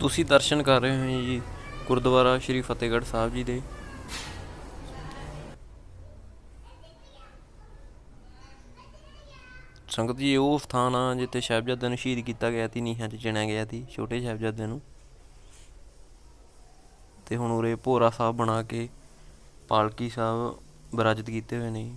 ਤੁਸੀਂ ਦਰਸ਼ਨ ਕਰ ਰਹੇ ਹੋ ਜੀ ਗੁਰਦੁਆਰਾ ਸ਼੍ਰੀ ਫਤਿਹਗੜ੍ਹ ਸਾਹਿਬ ਜੀ ਦੇ। ਸੰਗਤ ਜੀ, ਉਹ ਸਥਾਨ ਆ ਜਿੱਥੇ ਸਾਹਿਬਜ਼ਾਦਿਆਂ ਨੂੰ ਸ਼ਹੀਦ ਕੀਤਾ ਗਿਆ ਸੀ, ਨੀਹਾਂ 'ਚ ਚਿਣਿਆ ਗਿਆ ਸੀ, ਛੋਟੇ ਸਾਹਿਬਜ਼ਾਦਿਆਂ ਨੂੰ। ਤੇ ਹੁਣ ਉਰੇ ਭੋਰਾ ਸਾਹਿਬ ਬਣਾ ਕੇ ਪਾਲਕੀ ਸਾਹਿਬ ਵਿਰਾਜਿਤ ਕੀਤੇ ਹੋਏ ਨੇ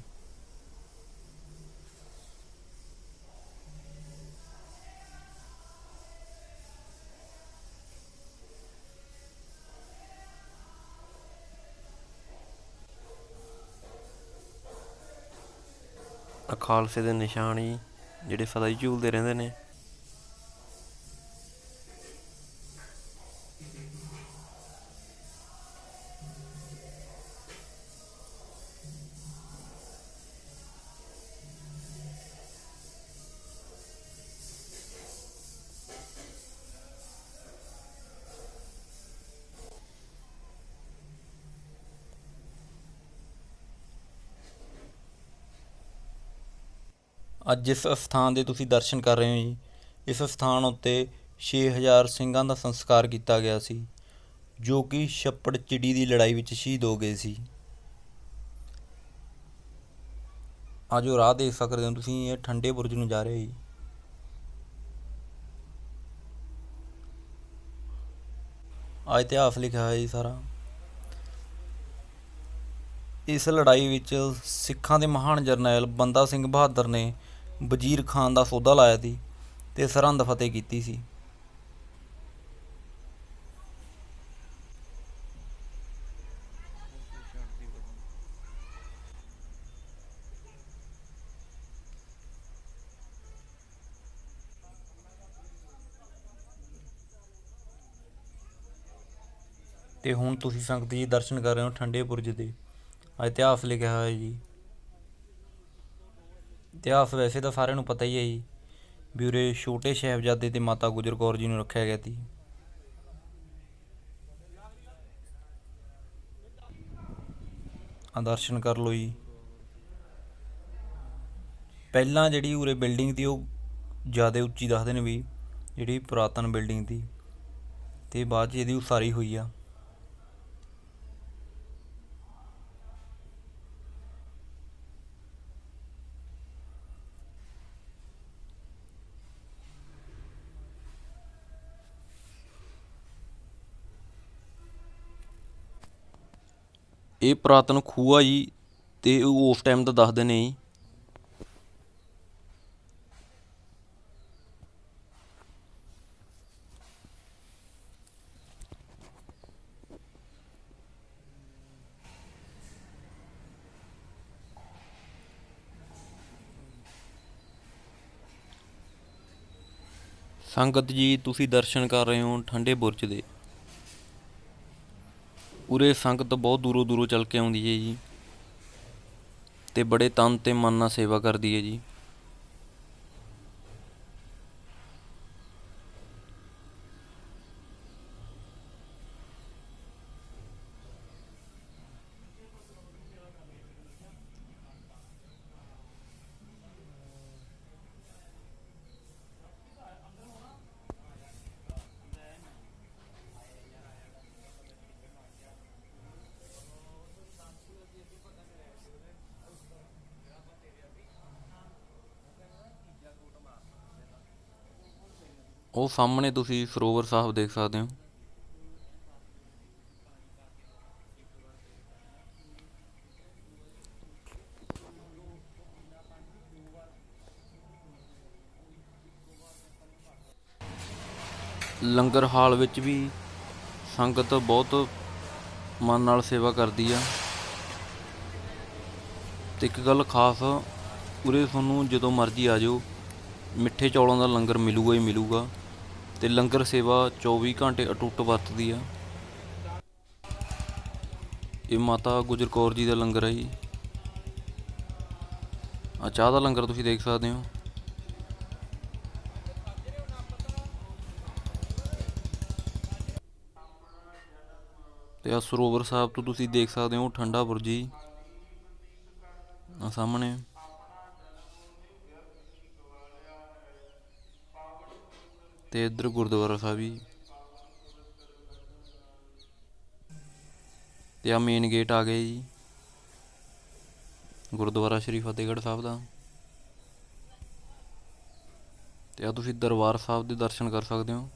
ਖਾਲਸੇ ਦੇ ਨਿਸ਼ਾਨ ਜੀ ਜਿਹੜੇ ਸਦਾ ਹੀ ਝੂਲਦੇ ਰਹਿੰਦੇ ਨੇ। ਅੱਜ ਜਿਸ ਸਥਾਨ ਦੇ ਤੁਸੀਂ ਦਰਸ਼ਨ ਕਰ ਰਹੇ ਹੋ ਜੀ। ਇਸ ਸਥਾਨ ਉੱਤੇ 6000 ਸਿੰਘਾਂ ਦਾ ਸੰਸਕਾਰ ਕੀਤਾ ਗਿਆ ਸੀ, ਜੋ ਕਿ ਛੱਪੜ ਚਿੜੀ ਦੀ ਲੜਾਈ ਵਿੱਚ ਸ਼ਹੀਦ ਹੋ ਗਏ ਸੀ। ਆ ਜੋ ਰਾਹ ਦੇਖ ਸਕਦੇ ਹੋ ਤੁਸੀਂ, ਇਹ ਠੰਡੇ ਬੁਰਜ ਨੂੰ ਜਾ ਰਹੇ ਹੋ ਜੀ। ਆ ਇਤਿਹਾਸ ਲਿਖਿਆ ਹੋਇਆ ਜੀ ਸਾਰਾ। ਇਸ ਲੜਾਈ ਵਿੱਚ ਸਿੱਖਾਂ ਦੇ ਮਹਾਨ ਜਰਨੈਲ ਬੰਦਾ ਸਿੰਘ ਬਹਾਦਰ ਨੇ ਵਜ਼ੀਰ ਖਾਨ ਦਾ ਸੌਦਾ ਲਾਇਆ ਸੀ ਤੇ ਸਰਹੰਦ ਫਤਿਹ ਕੀਤੀ ਸੀ। ਤੇ ਹੁਣ ਤੁਸੀਂ ਸੰਗਤ ਜੀ ਦਰਸ਼ਨ ਕਰ ਰਹੇ ਹੋ ਠੰਡੇ ਬੁਰਜ ਦੇ। ਇਤਿਹਾਸ ਲਿਖਿਆ ਹੋਇਆ ਜੀ। ਇਤਿਹਾਸ ਵੈਸੇ ਤਾਂ ਸਾਰਿਆਂ ਨੂੰ ਪਤਾ ਹੀ ਹੈ ਜੀ, ਵੀ ਉਰੇ ਛੋਟੇ ਸਾਹਿਬਜ਼ਾਦੇ ਤੇ ਮਾਤਾ ਗੁਜਰ ਕੌਰ ਜੀ ਨੂੰ ਰੱਖਿਆ ਗਿਆ ਸੀ। ਆ ਦਰਸ਼ਨ ਕਰ ਲਓ ਜੀ। ਪਹਿਲਾਂ ਜਿਹੜੀ ਉਰੇ ਬਿਲਡਿੰਗ ਦੀ ਉਹ ਜ਼ਿਆਦਾ ਉੱਚੀ ਦੱਸਦੇ ਨੇ ਵੀ, ਜਿਹੜੀ ਪੁਰਾਤਨ ਬਿਲਡਿੰਗ ਦੀ ਤੇ ਬਾਅਦ 'ਚ ਇਹਦੀ ਉਸਾਰੀ ਹੋਈ ਆ। ਇਹ ਪੁਰਾਤਨ ਖੂਹ ਆ ਜੀ, ਤੇ ਉਹ ਉਸ ਟਾਈਮ ਦਾ ਦੱਸਦੇ ਨੇ ਜੀ। ਸੰਗਤ ਜੀ, ਤੁਸੀਂ ਦਰਸ਼ਨ ਕਰ ਰਹੇ ਹੋ ਠੰਡੇ ਬੁਰਜ ਦੇ। ਉਰੇ ਸੰਗਤ ਬਹੁਤ ਦੂਰੋਂ ਦੂਰੋਂ ਚੱਲ ਕੇ ਆਉਂਦੀ ਹੈ ਜੀ। ਤੇ ਬੜੇ ਤਨ ਤੇ ਮਨ ਨਾਲ ਸੇਵਾ ਕਰਦੀ ਹੈ ਜੀ। ਉਹ ਸਾਹਮਣੇ ਤੁਸੀਂ ਸਰੋਵਰ ਸਾਹਿਬ ਦੇਖ ਸਕਦੇ ਹੋ। ਲੰਗਰ ਹਾਲ ਵਿੱਚ ਵੀ ਸੰਗਤ ਬਹੁਤ ਮਨ ਨਾਲ ਸੇਵਾ ਕਰਦੀ ਆ। ਤੇ ਇੱਕ ਗੱਲ ਖਾਸ ਉਰੇ ਤੁਹਾਨੂੰ ਜਦੋਂ ਮਰਜ਼ੀ ਆ ਜਾਓ, ਮਿੱਠੇ ਚੌਲਾਂ ਦਾ ਲੰਗਰ ਮਿਲੂਗਾ ਹੀ ਮਿਲੂਗਾ। ਤੇ ਲੰਗਰ ਸੇਵਾ 24 ਘੰਟੇ ਅਟੁੱਟ ਵਰਤਦੀ ਆ। ਇਹ ਮਾਤਾ ਗੁਜਰ ਕੌਰ ਜੀ ਦਾ ਲੰਗਰ ਹੈ ਜੀ। ਆ ਚਾਹ ਦਾ ਲੰਗਰ ਤੁਸੀਂ ਦੇਖ ਸਕਦੇ ਹੋ। ਤੇ ਆ ਸਰੋਵਰ ਸਾਹਿਬ ਤੋਂ ਤੁਸੀਂ ਦੇਖ ਸਕਦੇ ਹੋ, ਠੰਡਾ ਬੁਰਜੀ। ਆ ਸਾਹਮਣੇ। ਤੇ ਇੱਧਰ ਗੁਰਦੁਆਰਾ ਸਾਹਿਬ ਜੀ। ਤੇ ਆ ਮੇਨ ਗੇਟ ਆ ਗਏ ਜੀ। ਗੁਰਦੁਆਰਾ ਸ਼੍ਰੀ ਫਤਿਹਗੜ੍ਹ ਸਾਹਿਬ ਦਾ। ਤੇ ਆ ਤੁਸੀਂ ਦਰਬਾਰ ਸਾਹਿਬ ਦੇ ਦਰਸ਼ਨ ਕਰ ਸਕਦੇ ਹੋ।